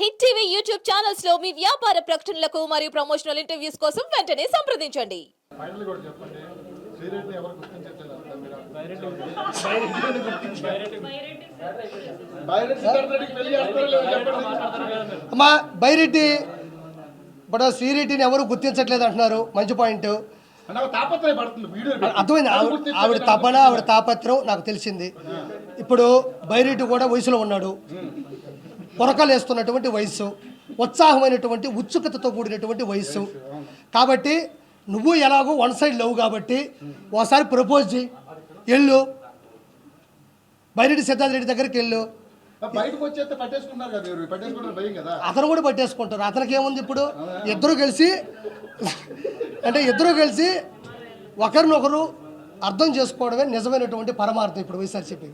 Hit TV YouTube ఛానల్స్లో మీ వ్యాపార ప్రకటనలకు మరియు ప్రమోషనల్ ఇంటర్వ్యూస్ కోసం వెంటనే సంప్రదించండి. అమ్మా బైరెడ్డి ఇప్పుడు శ్రీరెడ్డిని ఎవరు గుర్తించట్లేదు అంటున్నారు? మంచి పాయింట్ అర్థమైంది? ఆవిడ తపన ఆవిడ తాపత్రం నాకు తెలిసింది. ఇప్పుడు బైరెడ్డి కూడా వయసులో ఉన్నాడు. పొరకలు వేస్తున్నటువంటి వయసు ఉత్సాహమైనటువంటి ఉత్సుకతతో కూడినటువంటి వయస్సు. కాబట్టి నువ్వు ఎలాగో వన్ సైడ్ లేవు కాబట్టి ఒకసారి ప్రపోజ్ చేయి వెళ్ళు. బైరెడ్డి సిద్ధార్థ రెడ్డి దగ్గరికి వెళ్ళు. అతను కూడా పట్టేసుకుంటారు. అతనికి ఏముంది ఇప్పుడు? ఇద్దరు కలిసి అంటే ఇద్దరు కలిసి ఒకరినొకరు అర్థం చేసుకోవడమే నిజమైనటువంటి పరమార్థం ఇప్పుడు వైఎస్ఆర్సీపీ.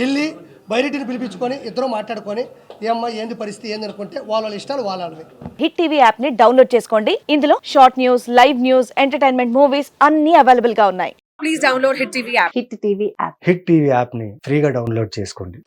వెళ్ళి బయటిని పిలిపించుకొని ఇద్దరు మాట్లాడుకొని ఏమ్మా ఏంది పరిస్థితి ఏంది అనుకుంటే వాళ్ళ ఇష్టాలు వాళ్ళవి. హిట్ టీవీ యాప్ని డౌన్లోడ్ చేసుకోండి. ఇందులో short news live news entertainment movies అన్ని అవైలబుల్గా ఉన్నాయి. please download Hit TV app. Hit TV app. Hit TV యాప్ని ఫ్రీగా డౌన్లోడ్ చేసుకోండి.